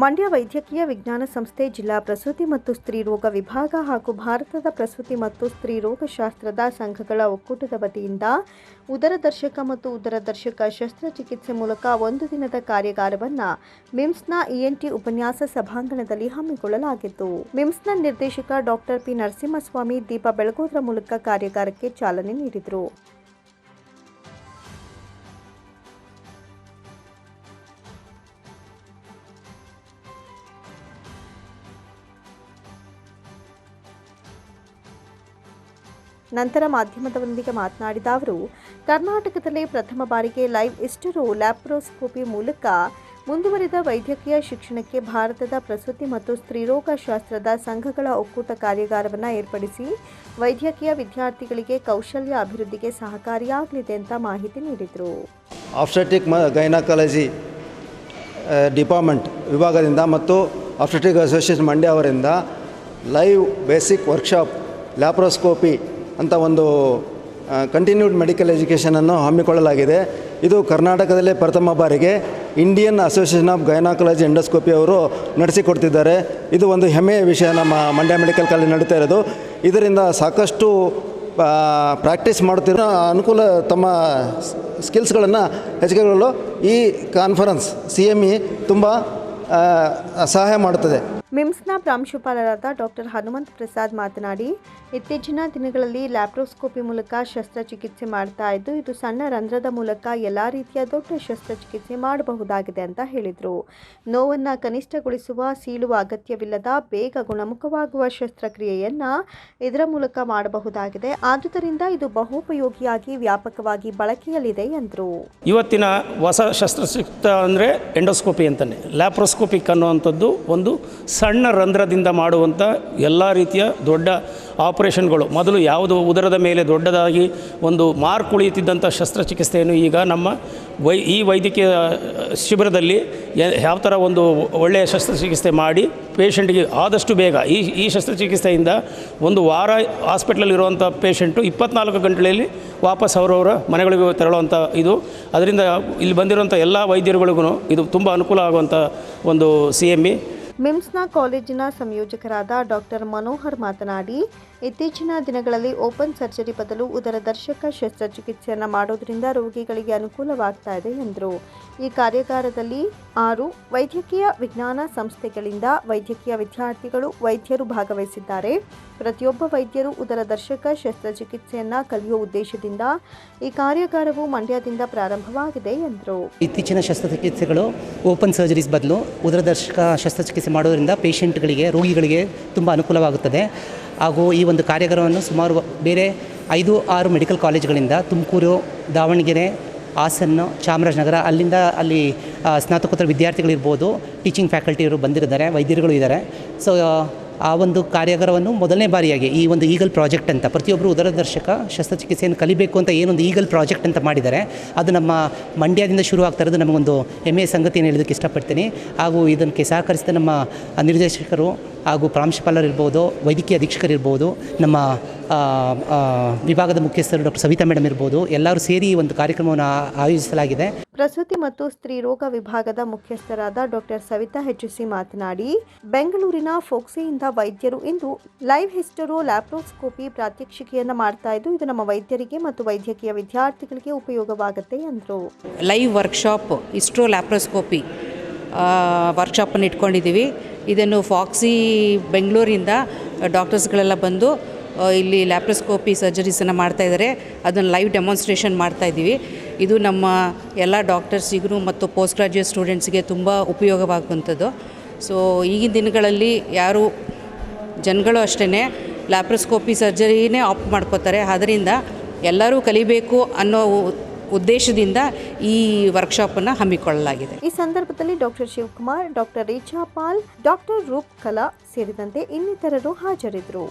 ಮಂಡ್ಯ ವೈದ್ಯಕೀಯ ವಿಜ್ಞಾನ ಸಂಸ್ಥೆ, ಜಿಲ್ಲಾ ಪ್ರಸೂತಿ ಮತ್ತು ಸ್ತ್ರೀರೋಗ ವಿಭಾಗ ಹಾಗೂ ಭಾರತದ ಪ್ರಸೂತಿ ಮತ್ತು ಸ್ತ್ರೀರೋಗಶಾಸ್ತ್ರದ ಸಂಘಗಳ ಒಕ್ಕೂಟದ ವತಿಯಿಂದ ಉದರದರ್ಶಕ ಮತ್ತು ಉದರದರ್ಶಕ ಶಸ್ತ್ರಚಿಕಿತ್ಸೆ ಮೂಲಕ ಒಂದು ದಿನದ ಕಾರ್ಯಾಗಾರವನ್ನು ಮಿಮ್ಸ್ನ ಇಎನ್ಟಿ ಉಪನ್ಯಾಸ ಸಭಾಂಗಣದಲ್ಲಿ ಹಮ್ಮಿಕೊಳ್ಳಲಾಗಿತ್ತು. ಮಿಮ್ಸ್ನ ನಿರ್ದೇಶಕ ಡಾಕ್ಟರ್ ಪಿ ನರಸಿಂಹಸ್ವಾಮಿ ದೀಪ ಬೆಳಗೋದ್ರ ಮೂಲಕ ಕಾರ್ಯಾಗಾರಕ್ಕೆ ಚಾಲನೆ ನೀಡಿದರು. ನಂತರ ಮಾಧ್ಯಮದವರೊಂದಿಗೆ ಮಾತನಾಡಿದ ಅವರು, ಕರ್ನಾಟಕದಲ್ಲಿ ಪ್ರಥಮ ಬಾರಿಗೆ ಲೈವ್ ಇಸ್ಟರು ಲ್ಯಾಪ್ರೋಸ್ಕೋಪಿ ಮೂಲಕ ಮುಂದುವರಿದ ವೈದ್ಯಕೀಯ ಶಿಕ್ಷಣಕ್ಕೆ ಭಾರತದ ಪ್ರಸೂತಿ ಮತ್ತು ಸ್ತ್ರೀರೋಗ ಶಾಸ್ತ್ರದ ಸಂಘಗಳ ಒಕ್ಕೂಟ ಕಾರ್ಯಾಗಾರವನ್ನು ಏರ್ಪಡಿಸಿ ವೈದ್ಯಕೀಯ ವಿದ್ಯಾರ್ಥಿಗಳಿಗೆ ಕೌಶಲ್ಯ ಅಭಿವೃದ್ಧಿಗೆ ಸಹಕಾರಿಯಾಗಲಿದೆ ಅಂತ ಮಾಹಿತಿ ನೀಡಿದರು. ಆಫ್ಸೆಟಿಕ್ ಗೈನಕಾಲಜಿ ಡಿಪಾರ್ಟ್ಮೆಂಟ್ ವಿಭಾಗದಿಂದ ಮತ್ತು ಆಫ್ಸೆಟಿಕ್ ಅಸೋಸಿಯೇಷನ್ ಮಂಡ್ಯ ಅವರಿಂದ ಲೈವ್ ಬೇಸಿಕ್ ವರ್ಕ್ಶಾಪ್ ಲ್ಯಾಪ್ರೋಸ್ಕೋಪಿ ಅಂತ ಒಂದು ಕಂಟಿನ್ಯೂಡ್ ಮೆಡಿಕಲ್ ಎಜುಕೇಷನನ್ನು ಹಮ್ಮಿಕೊಳ್ಳಲಾಗಿದೆ. ಇದು ಕರ್ನಾಟಕದಲ್ಲೇ ಪ್ರಥಮ ಬಾರಿಗೆ Indian Association of Gynaecology Endoscopy ಅವರು ನಡೆಸಿಕೊಡ್ತಿದ್ದಾರೆ. ಇದು ಒಂದು ಹೆಮ್ಮೆಯ ವಿಷಯ ನಮ್ಮ ಮಂಡ್ಯ ಮೆಡಿಕಲ್ ಕಾಲೇಜ್ ನಡೀತಾ ಇರೋದು. ಇದರಿಂದ ಸಾಕಷ್ಟು ಪ್ರಾಕ್ಟೀಸ್ ಮಾಡುತ್ತಿರೋ ಅನುಕೂಲ ತಮ್ಮ ಸ್ಕಿಲ್ಸ್ಗಳನ್ನು ಹೆಚ್ಚಿಗೆಗೊಳ್ಳಲು ಈ ಕಾನ್ಫರೆನ್ಸ್ ಸಿ ಎಂ ಇ ತುಂಬ ಸಹಾಯ ಮಾಡುತ್ತದೆ. ಮಿಮ್ಸ್ನ ಪ್ರಾಂಶುಪಾಲರಾದ ಡಾಕ್ಟರ್ ಹನುಮಂತ್ ಪ್ರಸಾದ್ ಮಾತನಾಡಿ, ಇತ್ತೀಚಿನ ದಿನಗಳಲ್ಲಿ ಲ್ಯಾಪ್ರೋಸ್ಕೋಪಿ ಮೂಲಕ ಶಸ್ತ್ರಚಿಕಿತ್ಸೆ ಮಾಡ್ತಾ ಇದ್ದು, ಇದು ಸಣ್ಣ ರಂಧ್ರದ ಮೂಲಕ ಎಲ್ಲ ರೀತಿಯ ದೊಡ್ಡ ಶಸ್ತ್ರಚಿಕಿತ್ಸೆ ಮಾಡಬಹುದಾಗಿದೆ ಅಂತ ಹೇಳಿದರು. ನೋವನ್ನು ಕನಿಷ್ಠಗೊಳಿಸುವ ಸೀಳುವ ಅಗತ್ಯವಿಲ್ಲದ ಬೇಗ ಗುಣಮುಖವಾಗುವ ಶಸ್ತ್ರಕ್ರಿಯೆಯನ್ನು ಇದರ ಮೂಲಕ ಮಾಡಬಹುದಾಗಿದೆ. ಆದುದರಿಂದ ಇದು ಬಹುಪಯೋಗಿಯಾಗಿ ವ್ಯಾಪಕವಾಗಿ ಬಳಕೆಯಲ್ಲಿದೆ ಎಂದರು. ಇವತ್ತಿನ ಹೊಸ ಶಸ್ತ್ರಚಿಕಿತ್ಸ ಅಂದರೆ ಎಂಡೋಸ್ಕೋಪಿ ಅಂತಲೇ ಲ್ಯಾಪ್ರೋಸ್ಕೋಪಿಕ್ ಅನ್ನುವಂಥದ್ದು ಒಂದು ಸಣ್ಣ ರಂಧ್ರದಿಂದ ಮಾಡುವಂಥ ಎಲ್ಲ ರೀತಿಯ ದೊಡ್ಡ ಆಪರೇಷನ್ಗಳು. ಮೊದಲು ಯಾವುದು ಉದರದ ಮೇಲೆ ದೊಡ್ಡದಾಗಿ ಒಂದು ಮಾರ್ಕ್ ಉಳಿಯುತ್ತಿದ್ದಂಥ ಶಸ್ತ್ರಚಿಕಿತ್ಸೆಯನ್ನು ಈಗ ನಮ್ಮ ವೈ ಈ ವೈದ್ಯಕೀಯ ಶಿಬಿರದಲ್ಲಿ ಯಾವ ಥರ ಒಂದು ಒಳ್ಳೆಯ ಶಸ್ತ್ರಚಿಕಿತ್ಸೆ ಮಾಡಿ ಪೇಷಂಟ್ಗೆ ಆದಷ್ಟು ಬೇಗ ಈ ಈ ಶಸ್ತ್ರಚಿಕಿತ್ಸೆಯಿಂದ ಒಂದು ವಾರ ಹಾಸ್ಪಿಟ್ಲಲ್ಲಿರುವಂಥ ಪೇಷಂಟು ಇಪ್ಪತ್ನಾಲ್ಕು ಗಂಟೆಯಲ್ಲಿ ವಾಪಸ್ ಅವರವರ ಮನೆಗಳಿಗೆ ತೆರಳುವಂಥ ಇದು. ಅದರಿಂದ ಇಲ್ಲಿ ಬಂದಿರುವಂಥ ಎಲ್ಲ ವೈದ್ಯರುಗಳಿಗೂ ಇದು ತುಂಬ ಅನುಕೂಲ ಆಗುವಂಥ ಒಂದು ಸಿ ಎಂ ಇ. ಮಿಮ್ಸ್ನ ಕಾಲೇಜಿನ ಸಂಯೋಜಕರಾದ ಡಾಕ್ಟರ್ ಮನೋಹರ್ ಮಾತನಾಡಿ, ಇತ್ತೀಚಿನ ದಿನಗಳಲ್ಲಿ ಓಪನ್ ಸರ್ಜರಿ ಬದಲು ಉದರದರ್ಶಕ ಶಸ್ತ್ರಚಿಕಿತ್ಸೆಯನ್ನು ಮಾಡೋದ್ರಿಂದ ರೋಗಿಗಳಿಗೆ ಅನುಕೂಲವಾಗ್ತಾ ಇದೆ ಎಂದರು. ಈ ಕಾರ್ಯಾಗಾರದಲ್ಲಿ ಆರು, ವೈದ್ಯಕೀಯ ವಿಜ್ಞಾನ ಸಂಸ್ಥೆಗಳಿಂದ ವೈದ್ಯಕೀಯ ವಿದ್ಯಾರ್ಥಿಗಳು ವೈದ್ಯರು ಭಾಗವಹಿಸಿದ್ದಾರೆ. ಪ್ರತಿಯೊಬ್ಬ ವೈದ್ಯರು ಉದರದರ್ಶಕ ಶಸ್ತ್ರಚಿಕಿತ್ಸೆಯನ್ನು ಕಲಿಯುವ ಉದ್ದೇಶದಿಂದ ಈ ಕಾರ್ಯಾಗಾರವು ಮಂಡ್ಯದಿಂದ ಪ್ರಾರಂಭವಾಗಿದೆ, ಎಂದರು. ಇತ್ತೀಚಿನ ಶಸ್ತ್ರಚಿಕಿತ್ಸೆಗಳು ಓಪನ್ ಸರ್ಜರೀಸ್ ಬದಲು ಉದರದರ್ಶಕ ಶಸ್ತ್ರಚಿಕಿತ್ಸೆ ಮಾಡೋದರಿಂದ ಪೇಷಂಟ್ಗಳಿಗೆ, ರೋಗಿಗಳಿಗೆ ತುಂಬ ಅನುಕೂಲವಾಗುತ್ತದೆ. ಹಾಗೂ ಈ ಒಂದು ಕಾರ್ಯಾಗಾರವನ್ನು ಸುಮಾರು ಬೇರೆ ಐದು, ಆರು ಮೆಡಿಕಲ್ ಕಾಲೇಜುಗಳಿಂದ ತುಮಕೂರು, ದಾವಣಗೆರೆ ಹಾಸನ ಚಾಮರಾಜನಗರ, ಅಲ್ಲಿಂದ ಅಲ್ಲಿ ಸ್ನಾತಕೋತ್ತರ ವಿದ್ಯಾರ್ಥಿಗಳಿರ್ಬೋದು ಟೀಚಿಂಗ್ ಫ್ಯಾಕಲ್ಟಿಯವರು ಬಂದಿರ್ತಾರೆ ವೈದ್ಯರುಗಳು ಇದ್ದಾರೆ. ಸೊ ಆ ಒಂದು ಕಾರ್ಯಾಗಾರವನ್ನು ಮೊದಲನೇ ಬಾರಿಯಾಗಿ ಈ ಒಂದು ಈಗಲ್ ಪ್ರಾಜೆಕ್ಟ್ ಅಂತ ಪ್ರತಿಯೊಬ್ಬರು ಉದರದರ್ಶಕ, ಶಸ್ತ್ರಚಿಕಿತ್ಸೆಯನ್ನು ಕಲಿಬೇಕು ಅಂತ ಏನೊಂದು ಈಗಲ್ ಪ್ರಾಜೆಕ್ಟ್ ಅಂತ ಮಾಡಿದ್ದಾರೆ. ಅದು ನಮ್ಮ ಮಂಡ್ಯದಿಂದ ಶುರು ಆಗ್ತಾ ಇರೋದು ನಮಗೊಂದು ಹೆಮ್ಮೆಯ ಸಂಗತಿಯನ್ನು ಹೇಳೋದಕ್ಕೆ ಇಷ್ಟಪಡ್ತೀನಿ. ಹಾಗೂ ಇದಕ್ಕೆ ಸಹಕರಿಸಿದ ನಮ್ಮ ನಿರ್ದೇಶಕರು ಹಾಗೂ ಪ್ರಾಂಶುಪಾಲರಿರ್ಬೋದು, ವೈದ್ಯಕೀಯ ಅಧೀಕ್ಷಕರಿರ್ಬೋದು, ನಮ್ಮ ವಿಭಾಗದ ಮುಖ್ಯಸ್ಥರು ಡಾಕ್ಟರ್ ಸವಿತಾ ಮೇಡಮ್ ಇರ್ಬೋದು. ಎಲ್ಲರೂ ಸೇರಿ ಒಂದು ಕಾರ್ಯಕ್ರಮವನ್ನು ಆಯೋಜಿಸಲಾಗಿದೆ. ಪ್ರಸೂತಿ ಮತ್ತು ಸ್ತ್ರೀ ರೋಗ ವಿಭಾಗದ ಮುಖ್ಯಸ್ಥರಾದ ಡಾಕ್ಟರ್ ಸವಿತಾ ಹೆಚ್ಚಿಸಿ ಮಾತನಾಡಿ ಬೆಂಗಳೂರಿನ ಫೋಕ್ಸಿಯಿಂದ ವೈದ್ಯರು ಇಂದು ಲೈವ್ ಹಿಸ್ಟರೋ ಲ್ಯಾಪ್ರೋಸ್ಕೋಪಿ ಪ್ರಾತ್ಯಕ್ಷಿಕೆಯನ್ನು ಮಾಡ್ತಾ ಇದ್ದು ಇದು ನಮ್ಮ ವೈದ್ಯರಿಗೆ ಮತ್ತು ವೈದ್ಯಕೀಯ ವಿದ್ಯಾರ್ಥಿಗಳಿಗೆ ಉಪಯೋಗವಾಗುತ್ತೆ ಎಂದರು ಲೈವ್ ವರ್ಕ್ಶಾಪ್ ಇಸ್ಟ್ರೋ ಲ್ಯಾಪ್ರೋಸ್ಕೋಪಿ ವರ್ಕ್ಶಾಪನ್ನು ಇಟ್ಕೊಂಡಿದ್ದೀವಿ ಇದನ್ನು ಫಾಕ್ಸಿ ಬೆಂಗಳೂರಿಂದ ಡಾಕ್ಟರ್ಸ್ಗಳೆಲ್ಲ ಬಂದು ಇಲ್ಲಿ ಲ್ಯಾಪ್ರೋಸ್ಕೋಪಿ ಸರ್ಜರೀಸನ್ನು ಮಾಡ್ತಾಯಿದ್ದಾರೆ ಅದನ್ನು ಲೈವ್ ಡೆಮಾನ್ಸ್ಟ್ರೇಷನ್ ಮಾಡ್ತಾಯಿದ್ದೀವಿ ಇದು ನಮ್ಮ ಎಲ್ಲ ಡಾಕ್ಟರ್ಸಿಗೂ ಮತ್ತು ಪೋಸ್ಟ್ ಗ್ರಾಜ್ಯುಯೇಟ್ ಸ್ಟೂಡೆಂಟ್ಸ್ಗೆ ತುಂಬ ಉಪಯೋಗವಾಗುವಂಥದ್ದು. ಸೊ ಈಗಿನ ದಿನಗಳಲ್ಲಿ ಯಾರು ಜನಗಳು ಅಷ್ಟೇ ಲ್ಯಾಪ್ರೋಸ್ಕೋಪಿ ಸರ್ಜರಿನೇ ಆಪ್ಟ್ ಮಾಡ್ಕೋತಾರೆ. ಆದ್ದರಿಂದ ಎಲ್ಲರೂ ಕಲಿಬೇಕು ಅನ್ನೋ ಉದ್ದೇಶದಿಂದ ಈ ವರ್ಕ್ಶಾಪನ್ನು ಹಮ್ಮಿಕೊಳ್ಳಲಾಗಿದೆ. ಈ ಸಂದರ್ಭದಲ್ಲಿ doctor Shivakumar doctor Richa Pal doctor Roopkala ಸೇರಿದಂತೆ ಇನ್ನಿತರರು ಹಾಜರಿದ್ದರು.